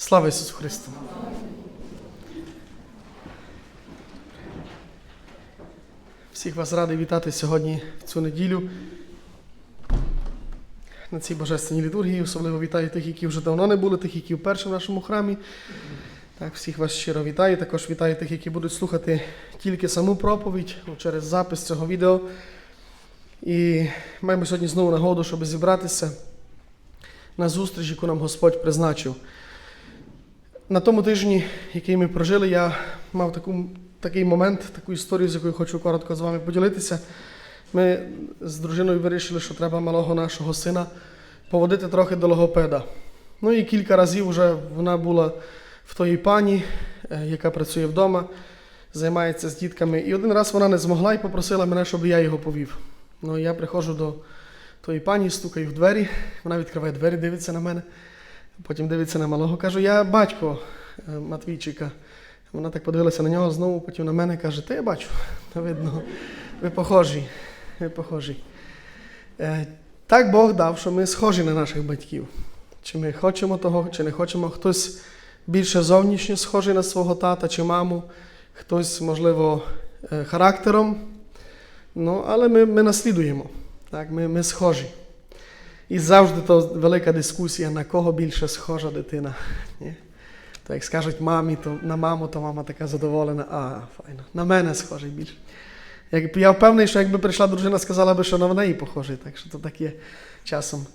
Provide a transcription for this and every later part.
Слава Ісусу Христу! Всіх вас радий вітати сьогодні в цю неділю на цій божественній літургії. Особливо вітаю тих, які вже давно не були, тих, які вперше в нашому храмі. Так, всіх вас щиро вітаю. Також вітаю тих, які будуть слухати тільки саму проповідь ну, через запис цього відео. І маємо сьогодні знову нагоду, щоб зібратися на зустріч, яку нам Господь призначив. На тому тижні, який ми прожили, я мав таку, такий момент, таку історію, з якою хочу коротко з вами поділитися. Ми з дружиною вирішили, що треба малого нашого сина поводити трохи до логопеда. Ну і кілька разів вже вона була в тої пані, е, яка працює вдома, займається з дітками. І один раз вона не змогла і попросила мене, щоб я його повів. Ну я приходжу до тої пані, стукаю в двері, вона відкриває двері, дивиться на мене. Потім дивиться на малого, кажу, я батько е, Матвійчика. Вона так подивилася на нього знову, потім на мене каже, ти я бачу, та видно, ви похожі. Ви похожі. Е, Так Бог дав, що ми схожі на наших батьків. Чи ми хочемо того, чи не хочемо. Хтось більше зовнішньо схожий на свого тата чи маму, хтось, можливо, е, характером. Ну, але ми, ми наслідуємо. Так, ми, ми схожі. І завжди то велика дискусія, на кого більше схожа дитина. Ні? То як скажуть мамі, то на маму, то мама така задоволена, а, файно, на мене схожий більше. Як, я впевнений, що якби прийшла дружина, сказала би, що на неї похожий, так що то так є часом.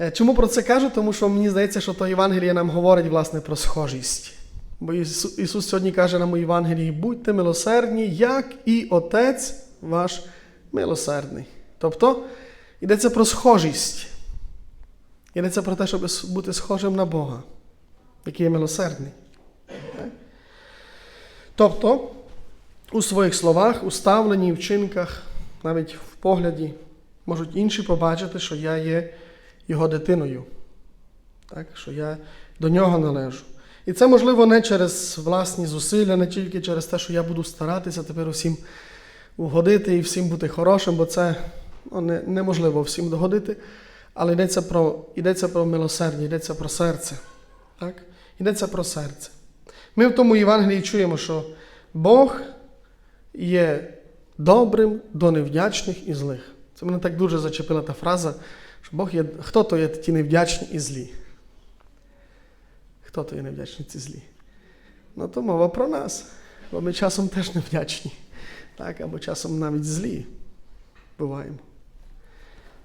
Е, Чому про це кажу? Тому що мені здається, що то Євангеліє нам говорить власне про схожість. Бо Ісус, сьогодні каже нам у Євангелії: будьте милосердні, як і Отець ваш милосердний. Тобто йдеться про схожість. Йдеться про те, щоб бути схожим на Бога, який є милосердний. Тобто, у своїх словах, у ставленні, вчинках, навіть в погляді, можуть інші побачити, що я є його дитиною, так? що я до нього належу. І це можливо не через власні зусилля, не тільки через те, що я буду старатися тепер усім угодити і всім бути хорошим, бо це ну, не, неможливо всім догодити. Але йдеться про, йдеться про милосердя, йдеться про серце. Так? Йдеться про серце. Ми в тому Євангелії чуємо, що Бог є добрим до невдячних і злих. Це мене так дуже зачепила та фраза, що Бог є. Хто то є ті невдячні і злі? Хто то є невдячні ці злі? Ну, то мова про нас, бо ми часом теж невдячні. Так, або часом навіть злі буваємо.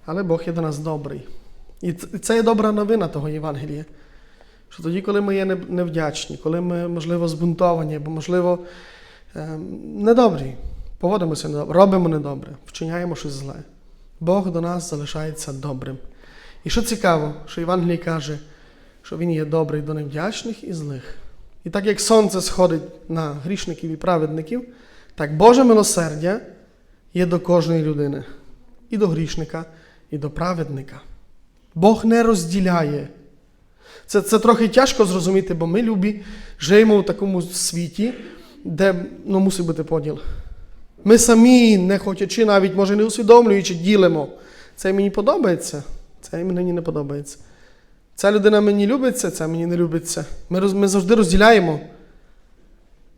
Але Бог є до нас добрий. І це є добра новина того Євангелія. Що тоді, коли ми є невдячні, коли ми, можливо, збунтовані, або, можливо, недобрі, поводимося недобре, робимо недобре, вчиняємо щось зле. Бог до нас залишається добрим. І що цікаво, що Євангелій каже, що Він є добрий до невдячних і злих. І так як сонце сходить на грішників і праведників, так Боже милосердя є до кожної людини, і до грішника, і до праведника. Бог не розділяє. Це це трохи тяжко зрозуміти, бо ми любі живемо в такому світі, де ну, мусить бути поділ. Ми самі, не хотячи, навіть, може, не усвідомлюючи, ділимо. Це мені подобається, це мені не подобається. Ця людина мені любиться, це мені не любиться. Ми роз, ми завжди розділяємо.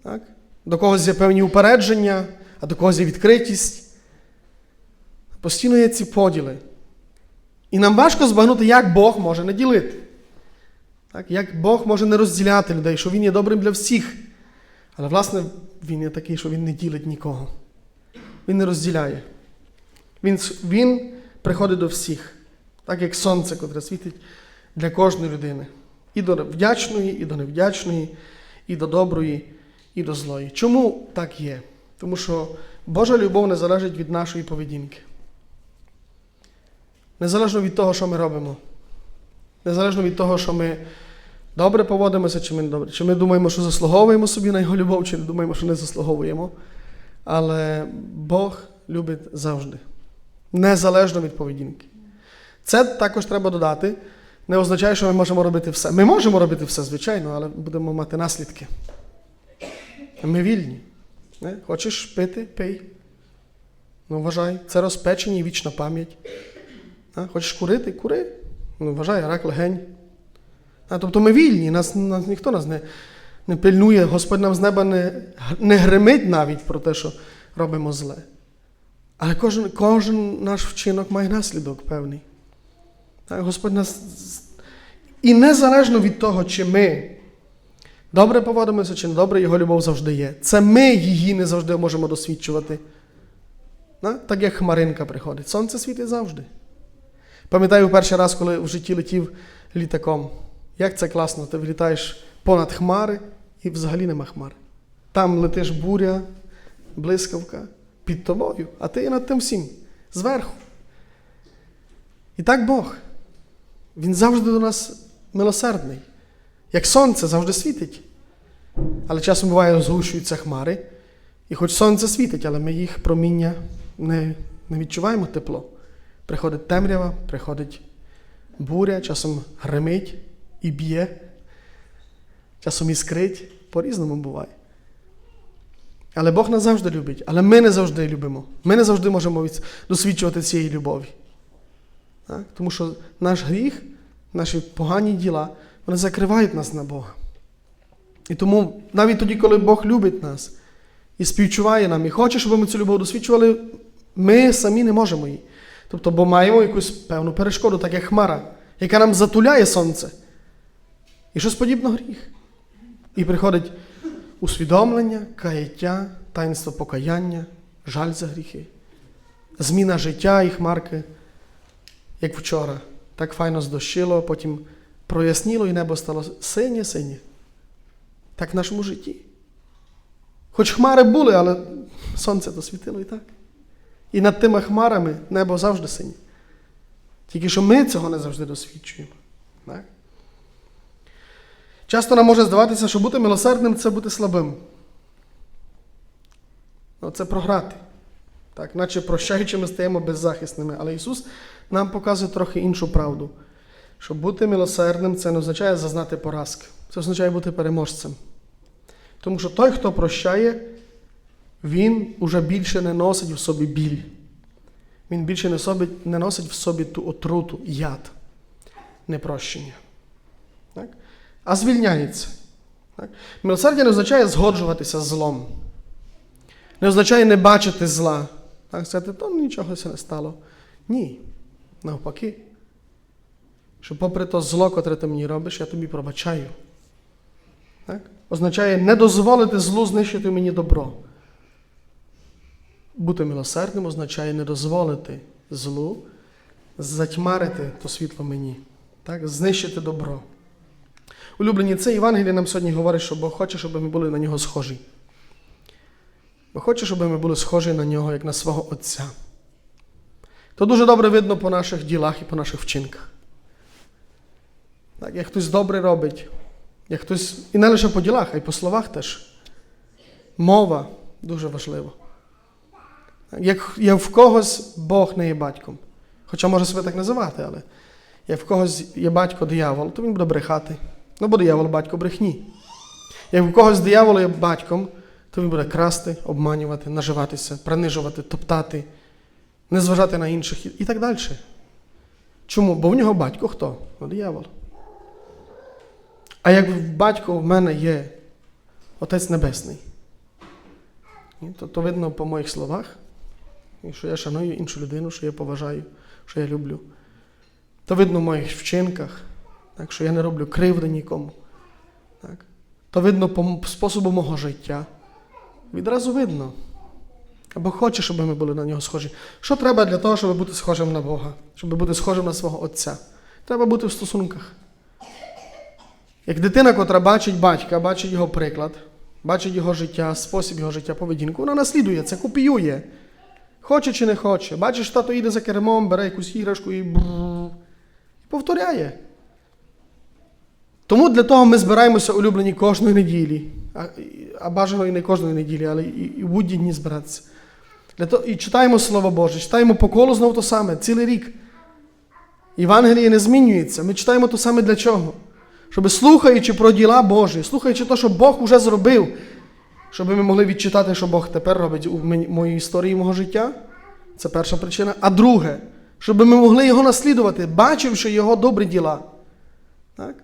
Так? До когось є певні упередження, а до когось є відкритість. Постійно є ці поділи. І нам важко збагнути, як Бог може не ділити. Так? Як Бог може не розділяти людей, що Він є добрим для всіх. Але, власне, Він є такий, що Він не ділить нікого. Він не розділяє. Він, він приходить до всіх, так як сонце, котре світить для кожної людини. І до вдячної, і до невдячної, і до доброї, і до злої. Чому так є? Тому що Божа любов не залежить від нашої поведінки. Незалежно від того, що ми робимо. Незалежно від того, що ми добре поводимося, чи ми добре. Чи ми думаємо, що заслуговуємо собі на його любов, чи не думаємо, що не заслуговуємо. Але Бог любить завжди. Незалежно від поведінки. Це також треба додати. Не означає, що ми можемо робити все. Ми можемо робити все, звичайно, але будемо мати наслідки. Ми вільні. Не? Хочеш пити, пий. Ну, вважай, це розпечення і вічна пам'ять. А? Хочеш курити, кури. Ну, вважай, рак легень. А, тобто ми вільні, нас, нас ніхто нас не, не пильнує, Господь нам з неба не, не гримить навіть про те, що робимо зле. Але кожен, кожен наш вчинок має наслідок певний. Так, Господь нас. І незалежно від того, чи ми добре поводимося, чи не добре, його любов завжди є. Це ми її не завжди можемо досвідчувати. Так як хмаринка приходить. Сонце світить завжди. Пам'ятаю перший раз, коли в житті летів літаком. Як це класно, ти влітаєш понад хмари і взагалі нема хмар. Там летиш буря, блискавка під тобою, а ти над тим всім, зверху. І так Бог. Він завжди до нас милосердний. Як сонце завжди світить. Але часом буває, згущуються хмари, і хоч сонце світить, але ми їх проміння не, не відчуваємо тепло. Приходить темрява, приходить буря, часом гримить і б'є, часом іскрить, по-різному буває. Але Бог нас завжди любить, але ми не завжди любимо. Ми не завжди можемо досвідчувати цієї любові. Так? Тому що наш гріх, наші погані діла, вони закривають нас на Бога. І тому навіть тоді, коли Бог любить нас і співчуває нам, і хоче, щоб ми цю любов досвідчували, ми самі не можемо її. Тобто, бо маємо якусь певну перешкоду, так як хмара, яка нам затуляє сонце. І щось подібно гріх. І приходить усвідомлення, каяття, таїнство покаяння, жаль за гріхи, зміна життя і хмарки, як вчора. Так файно здощило, потім проясніло, і небо стало синє-синє. Так в нашому житті. Хоч хмари були, але сонце то світило і так. І над тими хмарами небо завжди синє. Тільки що ми цього не завжди досвідчуємо. Так? Часто нам може здаватися, що бути милосердним це бути слабим. Ну, це програти. Так, наче прощаючи, ми стаємо беззахисними. Але Ісус нам показує трохи іншу правду. Що бути милосердним це не означає зазнати поразки. Це означає бути переможцем. Тому що той, хто прощає, він уже більше не носить в собі біль. Він більше не, собі, не носить в собі ту отруту, яд, непрощення. Так? А звільняється. Так? Милосердя не означає згоджуватися з злом. Не означає не бачити зла. Так, сказати, то нічого не стало. Ні. Навпаки. Що попри то зло, котре ти мені робиш, я тобі пробачаю. Так? Означає не дозволити злу знищити мені добро. Бути милосердним означає не дозволити злу затьмарити то світло мені, так? знищити добро. Улюблені, це Євангеліє нам сьогодні говорить, що Бог хоче, щоб ми були на нього схожі. Бог хоче, щоб ми були схожі на нього, як на свого Отця. То дуже добре видно по наших ділах і по наших вчинках. Так, як хтось добре робить, як хтось, і не лише по ділах, а й по словах теж. Мова дуже важлива. Як, як в когось Бог не є батьком. Хоча може себе так називати, але як в когось є батько диявол, то він буде брехати. Ну, бо диявол батько брехні. Як в когось диявол є батьком, то він буде красти, обманювати, наживатися, принижувати, топтати, не зважати на інших і так далі. Чому? Бо в нього батько хто? Ну, диявол. А як батько в мене є Отець Небесний, то, то видно по моїх словах, і що я шаную іншу людину, що я поважаю, що я люблю. То видно в моїх вчинках, так, що я не роблю кривди нікому. Так. То видно по способу мого життя. Відразу видно. Або хоче, щоб ми були на нього схожі. Що треба для того, щоб бути схожим на Бога, щоб бути схожим на свого Отця? Треба бути в стосунках. Як дитина, котра бачить батька, бачить його приклад, бачить його життя, спосіб його життя, поведінку, вона наслідує це, копіює. Хоче чи не хоче. Бачиш, тато їде за кермом, бере якусь іграшку і, бррр, і повторяє. Тому для того ми збираємося улюблені кожної неділі, а, а бажано і не кожної неділі, але і, в будні дні збиратися. Для того, і читаємо Слово Боже, читаємо по колу знову то саме, цілий рік. Євангеліє не змінюється. Ми читаємо то саме для чого? Щоб слухаючи про діла Божі, слухаючи те, що Бог уже зробив, щоб ми могли відчитати, що Бог тепер робить у моїй історії мого життя. Це перша причина. А друге, щоб ми могли його наслідувати, бачивши його добрі діла. Так?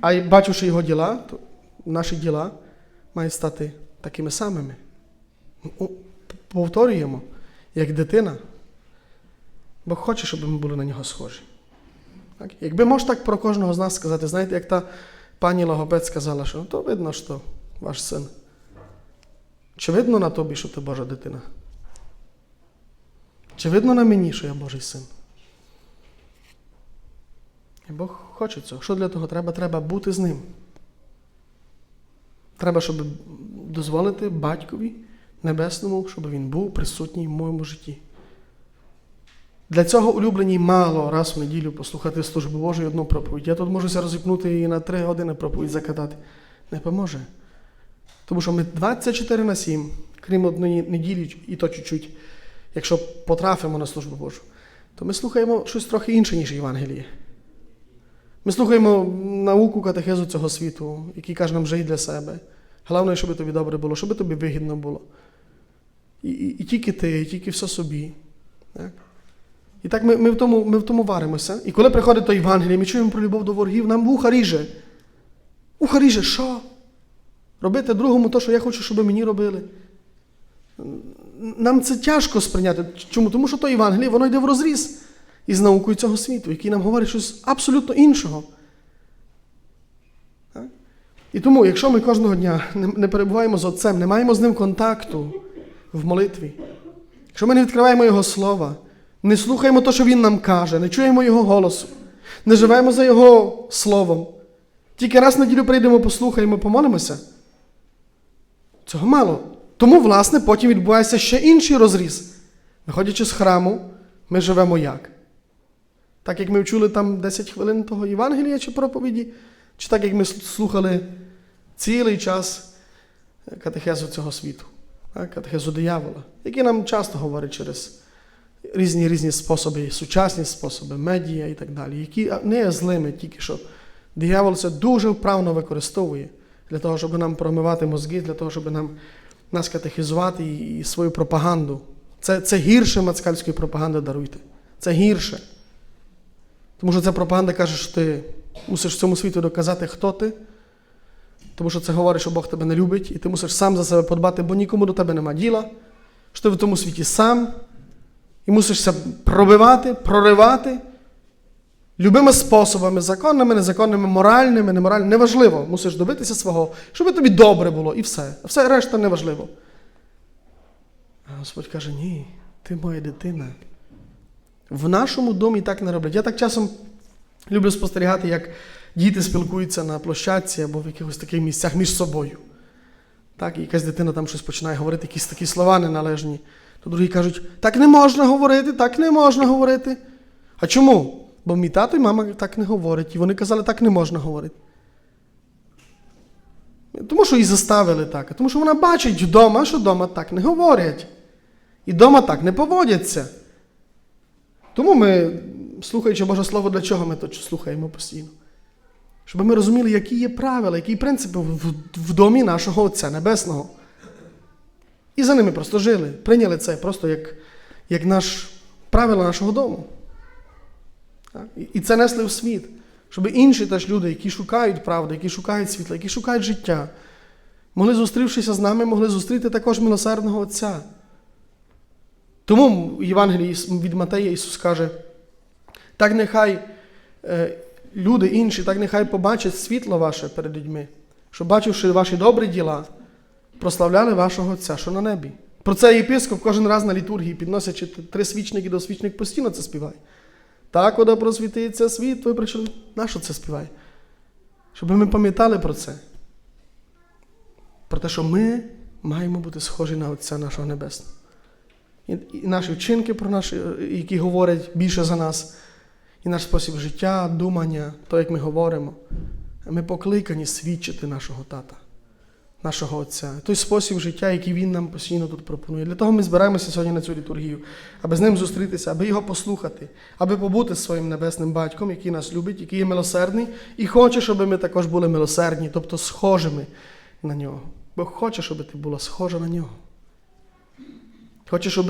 А бачивши його діла, то наші діла мають стати такими самими. Повторюємо, як дитина. Бог хоче, щоб ми були на нього схожі. Так? Якби можеш так про кожного з нас сказати, знаєте, як та пані Логопед сказала, що то видно, що ваш син. Чи видно на тобі, що ти Божа дитина? Чи видно на мені, що я Божий син? І Бог хоче цього. Що для того треба? Треба бути з ним. Треба, щоб дозволити батькові небесному, щоб він був присутній в моєму житті. Для цього улюблені мало раз в неділю послухати службу Божу і одну проповідь. Я тут можуся розіпнути і на три години проповідь закатати. Не поможе. Тому що ми 24 на 7, крім одної неділі, і то чуть-чуть, якщо потрафимо на службу Божу, то ми слухаємо щось трохи інше, ніж Євангеліє. Ми слухаємо науку катехезу цього світу, який каже нам жий для себе. Головне, щоб тобі добре було, щоб тобі вигідно було. І, і, і тільки ти, і тільки все собі. Так? І так ми, ми, в тому, ми в тому варимося. І коли приходить то Євангеліє, ми чуємо про любов до ворогів, нам вуха ріже. Вуха ріже, що? Робити другому те, що я хочу, щоб мені робили. Нам це тяжко сприйняти. Чому? Тому що то Євангеліє, воно йде в розріз із наукою цього світу, який нам говорить щось абсолютно іншого. І тому, якщо ми кожного дня не, перебуваємо з Отцем, не маємо з ним контакту в молитві, якщо ми не відкриваємо Його слова, не слухаємо те, що Він нам каже, не чуємо Його голосу, не живемо за Його словом, тільки раз в неділю прийдемо, послухаємо, помолимося, цього мало. Тому, власне, потім відбувається ще інший розріз. Виходячи з храму, ми живемо як? Так як ми вчули там 10 хвилин того Євангелія чи проповіді, чи так як ми слухали цілий час катехезу цього світу, катехезу диявола, який нам часто говорить через різні різні способи, сучасні способи, медіа і так далі, які не є злими, тільки що диявол це дуже вправно використовує для того, щоб нам промивати мозги, для того, щоб нам нас катехізувати і, і свою пропаганду. Це, це гірше мацкальської пропаганди даруйте. Це гірше. Тому що ця пропаганда каже, що ти мусиш цьому світу доказати, хто ти. Тому що це говорить, що Бог тебе не любить, і ти мусиш сам за себе подбати, бо нікому до тебе нема діла, що ти в тому світі сам, і мусишся пробивати, проривати любими способами, законними, незаконними, моральними, неморальними, неважливо. Мусиш добитися свого, щоб тобі добре було, і все. А все решта неважливо. А Господь каже: ні, ти моя дитина. В нашому домі так не роблять. Я так часом люблю спостерігати, як діти спілкуються на площадці або в якихось таких місцях між собою. Так, і якась дитина там щось починає говорити, якісь такі слова неналежні. То другі кажуть, так не можна говорити, так не можна говорити. А чому? Бо мій тато і мама так не говорять. І вони казали, так не можна говорити. Тому що її заставили так. Тому що вона бачить вдома, що вдома так не говорять. І вдома так не поводяться. Тому ми, слухаючи Боже Слово, для чого ми то слухаємо постійно? Щоб ми розуміли, які є правила, які принципи в, в домі нашого Отця Небесного. І за ними просто жили, прийняли це просто як як наш правила нашого дому. І це несли в світ, щоб інші теж люди, які шукають правди, які шукають світла, які шукають життя, могли, зустрівшися з нами, могли зустріти також милосердного Отця. Тому в Євангелії від Матея Ісус каже, так нехай е, люди інші, так нехай побачать світло ваше перед людьми, щоб, бачивши ваші добрі діла, прославляли вашого Отця, що на небі. Про це єпископ кожен раз на літургії, підносячи три свічники до свічник, постійно це співає. Так, коли просвітиться світ, ви прийшли. Нащо це співає? Щоб ми пам'ятали про це. Про те, що ми маємо бути схожі на Отця нашого Небесного. І, і наші вчинки, про наші, які говорять більше за нас, і наш спосіб життя, думання, то, як ми говоримо. Ми покликані свідчити нашого тата, нашого Отця, той спосіб життя, який Він нам постійно тут пропонує. Для того ми збираємося сьогодні на цю літургію, аби з ним зустрітися, аби його послухати, аби побути з своїм небесним батьком, який нас любить, який є милосердний, і хоче, щоб ми також були милосердні, тобто схожими на нього. Бог хоче, щоб ти була схожа на нього. Хоче, щоб,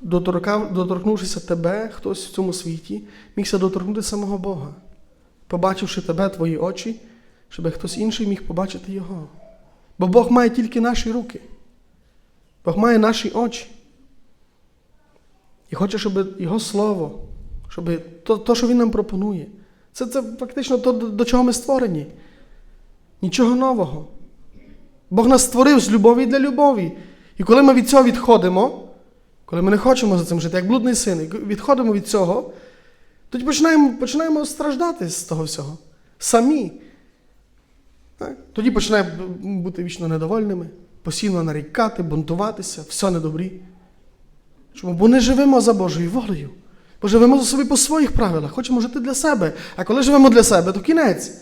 доторкнувшися тебе, хтось в цьому світі, мігся доторкнути самого Бога. побачивши тебе, твої очі, щоб хтось інший міг побачити Його. Бо Бог має тільки наші руки. Бог має наші очі. І хоче, щоб Його Слово, щоб то, то що Він нам пропонує, це, це фактично то, до, чого ми створені. Нічого нового. Бог нас створив з любові для любові. І коли ми від цього відходимо, коли ми не хочемо за цим жити, як блудний син, відходимо від цього, тоді починаємо, починаємо страждати з того всього. Самі. Так? Тоді починаємо бути вічно недовольними, постійно нарікати, бунтуватися, все недобрі. Чому? Бо не живемо за Божою волею. Бо живемо за собі по своїх правилах, хочемо жити для себе. А коли живемо для себе, то кінець.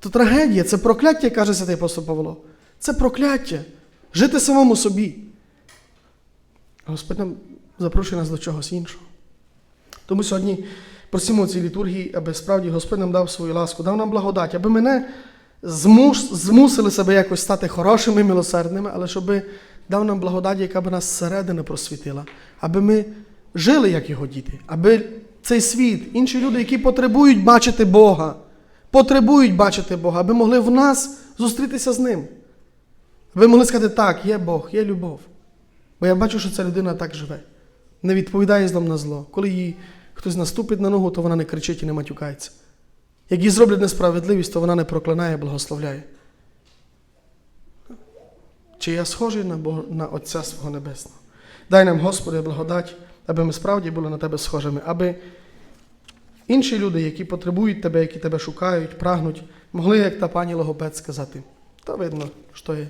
То трагедія, це прокляття, каже святий апостол Павло. Це прокляття. Жити самому собі. Господь нам запрошує нас до чогось іншого. Тому сьогодні просимо цій літургії, аби справді Господь нам дав свою ласку, дав нам благодать, аби мене змус, змусили себе якось стати хорошими, милосердними, але щоб дав нам благодать, яка б нас зсередини просвітила, аби ми жили, як його діти, аби цей світ, інші люди, які потребують бачити Бога, потребують бачити Бога, аби могли в нас зустрітися з Ним. Ви могли сказати, так, є Бог, є любов. Бо я бачу, що ця людина так живе, не відповідає злом на зло. Коли їй хтось наступить на ногу, то вона не кричить і не матюкається. Як їй зроблять несправедливість, то вона не проклинає, благословляє. Чи я схожий на, Бога, на Отця свого Небесного? Дай нам, Господи, благодать, аби ми справді були на Тебе схожими, аби інші люди, які потребують Тебе, які Тебе шукають, прагнуть, могли, як та пані Логопед, сказати, та видно, що є,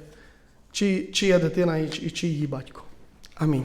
чи, чия дитина і, і чий її батько. Амінь.